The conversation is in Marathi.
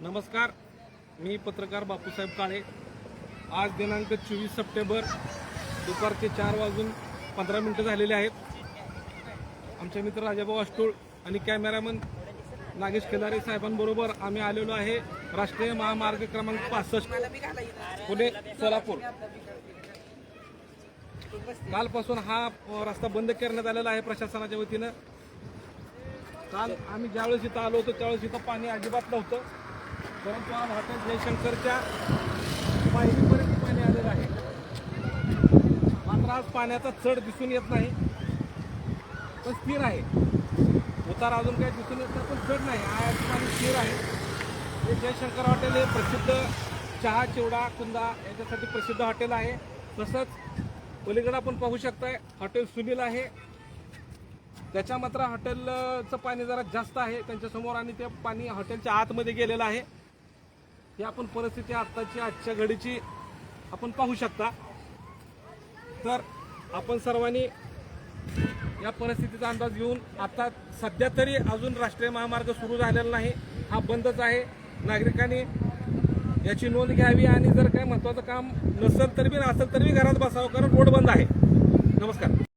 नमस्कार मी पत्रकार बापूसाहेब काळे. आज दिनांक चोवीस सप्टेंबर दुपारचे चार वाजून पंधरा मिनटं झालेले आहेत. आमचे मित्र राजाभाऊ अष्टोळ आणि कॅमेरामन नागेश केदारे साहेबांबरोबर आम्ही आलेलो आहे राष्ट्रीय महामार्ग क्रमांक पासष्ट पुणे सोलापूर. कालपासून हा रस्ता बंद करण्यात आलेला आहे प्रशासनाच्या वतीनं. काल आम्ही ज्यावेळेस इथं आलो होतो त्यावेळेस इथं पाणी अजिबात नव्हतं. परंतु आज हॉटेल जयशंकरच्या पायरीपर्यंत पाणी आलेलं आहे. मात्र आज पाण्याचा चढ दिसून येत नाही. पण स्थिर आहे. उतार अजून काही दिसून येत नाही पण चढ नाही. आज पाणी स्थिर आहे. हे जयशंकर हॉटेल हे प्रसिद्ध चहा चिवडा कुंदा याच्यासाठी प्रसिद्ध हॉटेल आहे. तसंच पलीकडे आपण पाहू शकताय हॉटेल सुनील आहे. त्याच्या मात्र हॉटेलचं पाणी जरा जास्त आहे. त्यांच्यासमोर आणि ते पाणी हॉटेलच्या आतमध्ये गेलेलं आहे. ही आपण परिस्थिती आत्ताची आजच्या घडीची आपण पाहू शकता. तर आपण सर्वांनी या परिस्थितीचा अंदाज घेऊन आता सध्या तरी अजून राष्ट्रीय महामार्ग सुरू झालेला नाही. हा बंदच आहे. नागरिकांनी याची नोंद घ्यावी आणि जर काही महत्वाचं काम नसेल तरी बी असेल तरी बी घरात बसावं कारण रोड बंद आहे. नमस्कार.